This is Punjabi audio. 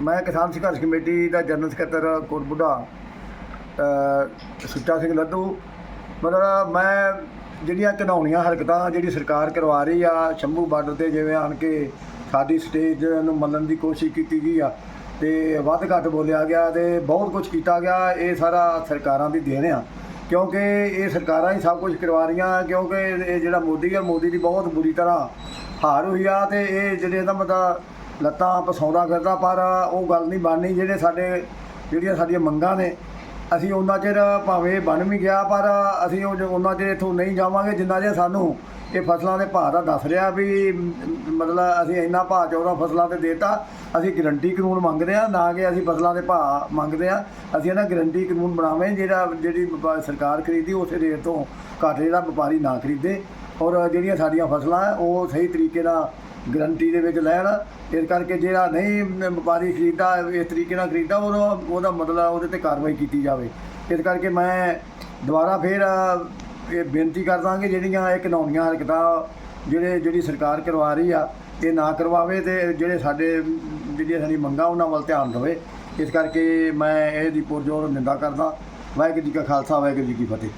ਮੈਂ ਕਿਸਾਨ ਸੰਘਰਸ਼ ਕਮੇਟੀ ਦਾ ਜਨਰਲ ਸਕੱਤਰ ਕੋਟਬੁੱਢਾ ਅ, ਸੁੱਚਾ ਸਿੰਘ ਲੱਧੂ ਮਤਲਬ ਮੈਂ ਜਿਹੜੀਆਂ ਘਿਨਾਉਣੀਆਂ ਹਰਕਤਾਂ ਜਿਹੜੀ ਸਰਕਾਰ ਕਰਵਾ ਰਹੀ ਆ ਸ਼ੰਭੂ ਬਾਰਡਰ ਤੇ ਜਿਵੇਂ ਆਣ ਕੇ ਸਾਡੀ ਸਟੇਜ ਨੂੰ ਮੰਨਣ ਦੀ ਕੋਸ਼ਿਸ਼ ਕੀਤੀ ਗਈ ਆ ਤੇ ਵੱਧ ਘੱਟ ਬੋਲਿਆ ਗਿਆ ਤੇ ਬਹੁਤ ਕੁਝ ਕੀਤਾ ਗਿਆ ਇਹ ਸਾਰਾ ਸਰਕਾਰਾਂ ਦੀ ਦੇਣ ਆ। ਕਿਉਂਕਿ ਇਹ ਸਰਕਾਰਾਂ ਹੀ ਸਭ ਕੁਝ ਕਰਵਾ ਰਹੀਆਂ ਕਿਉਂਕਿ ਇਹ ਜਿਹੜਾ ਮੋਦੀ ਆ ਮੋਦੀ ਦੀ ਬਹੁਤ ਬੁਰੀ ਤਰ੍ਹਾਂ ਹਾਰ ਹੋਈ ਆ ਤੇ ਇਹ ਜਿਹੜੇ ਇਹਦਾ ਮਤਲਬ ਲੱਤਾਂ ਪਸਾਉਂਦਾ ਫਿਰਦਾ ਪਰ ਉਹ ਗੱਲ ਨਹੀਂ ਬਣਨੀ, ਜਿਹੜੇ ਸਾਡੇ, ਜਿਹੜੀਆਂ ਸਾਡੀਆਂ ਮੰਗਾਂ ਨੇ, ਅਸੀਂ ਉਹਨਾਂ ਚਿਰ ਭਾਵੇਂ ਬਣ ਵੀ ਗਿਆ, ਪਰ ਅਸੀਂ ਉਹ ਉਹਨਾਂ ਚਿਰ ਇੱਥੋਂ ਨਹੀਂ ਜਾਵਾਂਗੇ, ਜਿੰਨਾ ਚਿਰ ਸਾਨੂੰ ਇਹ ਫਸਲਾਂ ਦੇ ਭਾਅ ਦਾ ਦੱਸ ਰਿਹਾ ਵੀ, ਮਤਲਬ ਅਸੀਂ ਇੰਨਾ ਭਾਅ 14 ਫਸਲਾਂ ਤੇ ਦੇਤਾ, ਅਸੀਂ ਗਰੰਟੀ ਕਾਨੂੰਨ ਮੰਗਦੇ ਆ ਨਾ ਕਿ ਅਸੀਂ ਫਸਲਾਂ ਦੇ ਭਾਅ ਮੰਗਦੇ ਆ ਅਸੀਂ ਇਹਨਾਂ ਗਰੰਟੀ ਕਾਨੂੰਨ ਬਣਾਵੇਂ ਜਿਹੜਾ, ਜਿਹੜੀ ਵਪਾ- ਸਰਕਾਰ ਖਰੀਦੀ, ਉਸੇ ਰੇਟ ਤੋਂ ਘੱਟ ਜਿਹੜਾ ਵਪਾਰੀ ਨਾ ਖਰੀਦੇ, ਔਰ ਜਿਹੜੀਆਂ ਸਾਡੀਆਂ ਫਸਲਾਂ, ਉਹ ਸਹੀ ਤਰੀਕੇ ਨਾਲ ਗਰੰਟੀ ਦੇ ਵਿੱਚ ਲੈਣ। ਇਸ ਕਰਕੇ ਜਿਹੜਾ ਨਹੀਂ ਵਪਾਰੀ ਖਰੀਦਦਾ, ਇਸ ਤਰੀਕੇ ਨਾਲ ਖਰੀਦਦਾ, ਉਹਦਾ ਉਹਦਾ ਮਤਲਬ ਉਹਦੇ ਤੇ ਕਾਰਵਾਈ ਕੀਤੀ ਜਾਵੇ। ਇਸ ਕਰਕੇ ਮੈਂ ਦੁਬਾਰਾ ਫੇਰ ਇਹ ਬੇਨਤੀ ਕਰਦਾ ਕਿ ਜਿਹੜੀਆਂ ਇਹ ਕਾਨੂੰਨੀਆਂ ਹਰਕਤਾਂ ਜਿਹੜੇ, ਜਿਹੜੀ ਸਰਕਾਰ ਕਰਵਾ ਰਹੀ ਆ, ਇਹ ਨਾ ਕਰਵਾਵੇ ਤੇ ਜਿਹੜੇ ਸਾਡੇ, ਜਿਹੜੀਆਂ ਸਾਡੀ ਮੰਗਾਂ ਉਹਨਾਂ ਵੱਲ ਧਿਆਨ ਦੇਵੇ। ਇਸ ਕਰਕੇ ਮੈਂ ਇਹਦੀ ਪੁਰਜੋਰ ਨਿੰਦਾ ਕਰਦਾ। ਵਾਹਿਗੁਰੂ ਜੀ ਕਾ ਖਾਲਸਾ, ਵਾਹਿਗੁਰੂ ਜੀ ਕੀ ਫਤਿਹ।